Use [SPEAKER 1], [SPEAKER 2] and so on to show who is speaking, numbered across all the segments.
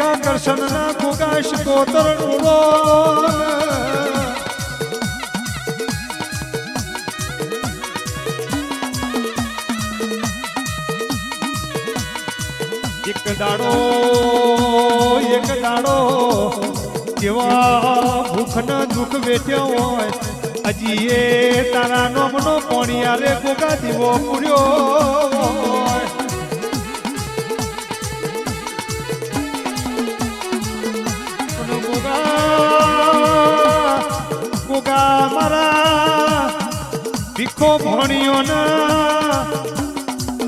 [SPEAKER 1] ઓ કરશન ના ગોગા કોતર ડોલો એક દાડો એક દાડો, કેવા ભૂખ ન દુઃખ વેઠ્યો હોય. હજી એ તારા નોમનો પોણિયારે ગોગા દીવો પૂર્યો. ગોગા મારા. ભીખો ભણ્યો ના,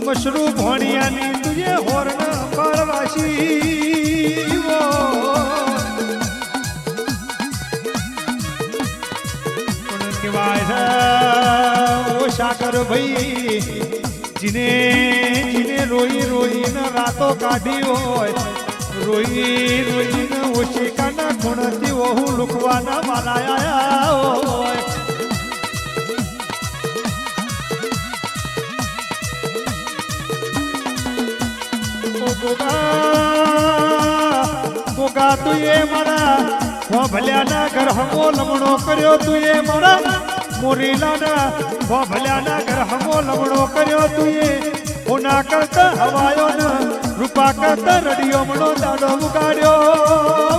[SPEAKER 1] મશરૂ ભણિયાની તુજે હોર્ન પરવાસી ઓ. સાગર ભાઈ, જીને જીને રોઈ રોઈને રાતો કાઢી હોય. રોઈ ઓહુ લુકવાના મારા આયા ગોગા તું એ મારા હો ભલ્યાના ઘર હમો લમણો કર્યો, તું એ મારા મુરીલાના હો ભલ્યાના ઘર હમો લમણો કર્યો, તું એ ઉના કરતા હવાયો રૂપા કરતા રડિયો મણો દાડો મુકાડ્યો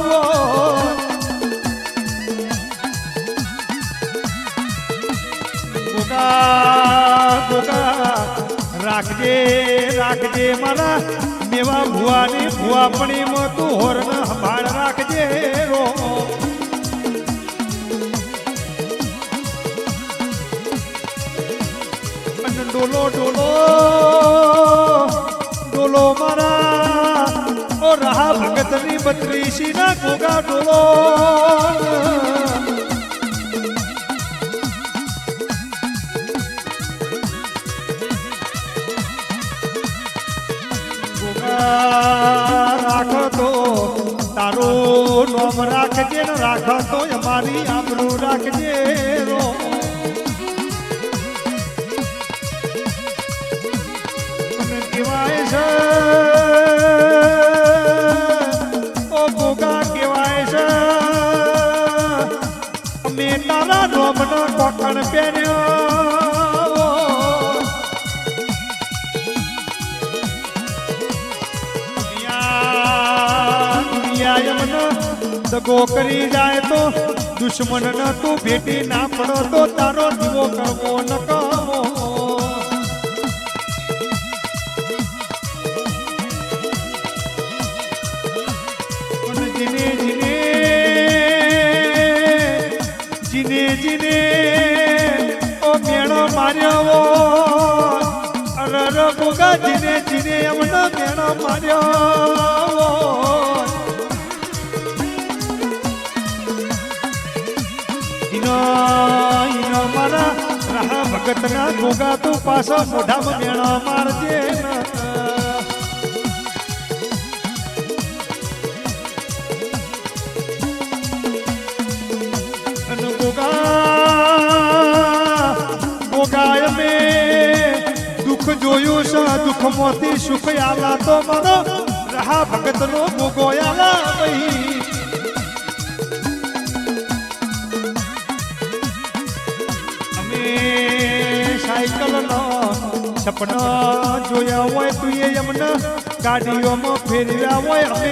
[SPEAKER 1] ગોગા ગોગા, રાખજે રાખજે મારા મેવા ભુવાની ભુવાપણી માં તું હોર્ન સંભાળ રાખજે રો. ડોલો ડોલો ડોલો મારા, ઓ રહા ભગતની બત્રીસી ના ગોગા ડોલો. ગોગા રાખો તો તારું નોમ રાખજે ને રાખો તો અમારી આબરૂ રાખજે રો. દગો કરી જાય તો દુશ્મન ન તું ભેટી ના પડો તો તારો દીવો કરવો ન પણ જીને જીને જીને જીને ઓ મેળો માર્યો. અરર ગોગા જીને જીને એમનો મેળો માર્યો. રાહ ભગતના ગોગા તું પાછો મોઢામાં મેળા મારજે ના. દુઃખ જોયું છે દુઃખમાંથી સુખ આલા તો મારો રહા ભગતનો ગોગો આલા ભાઈ અમે સાયકલનો સપના જોયા હોય તું એ એમને ગાડીઓમાં ફેરવ્યા હોય અમે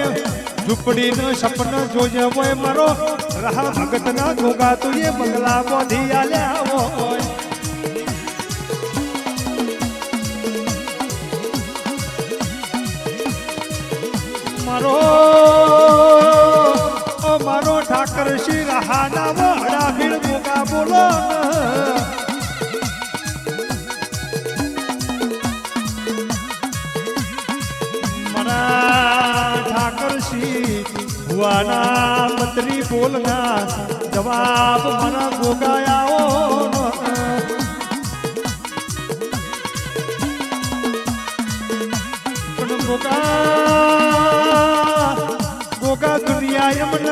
[SPEAKER 1] ઝૂંપડીનું સપના જોયા હોય મારો. રાહ ભગતના જોગા તું એ બંગલા બોધી આલ્યા હોય. મારો ભુવાના મંત્રી બોલના જવાબ મારા ગોગાયાઓ ગોગા ગોગા દુનિયા યમન,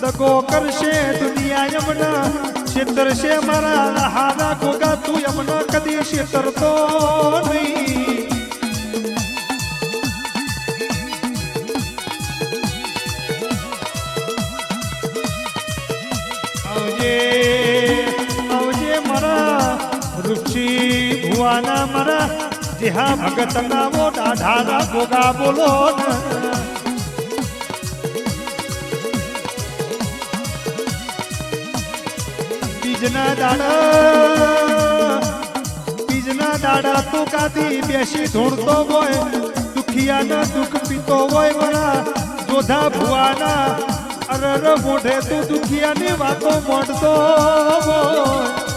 [SPEAKER 1] દગો કરશે દુનિયા યમન, છેતરશે મારા હારા ગોગા, તું યમન કદી છેતરતો નહીં. આવજે આવજે મારા ઋષિ ભુવાના મારા. જેહા ભગત નામો દાઢાના ભોગા બોલો બીજના દાડા બીજના દાડા તો કાતી બેસી ધૂણતો હોય, દુખિયાના દુઃખ પીતો હોય મારા. જોધા ભુવાના અરર મોઢે તું દુખિયાની વાતો મોઢતો હોય.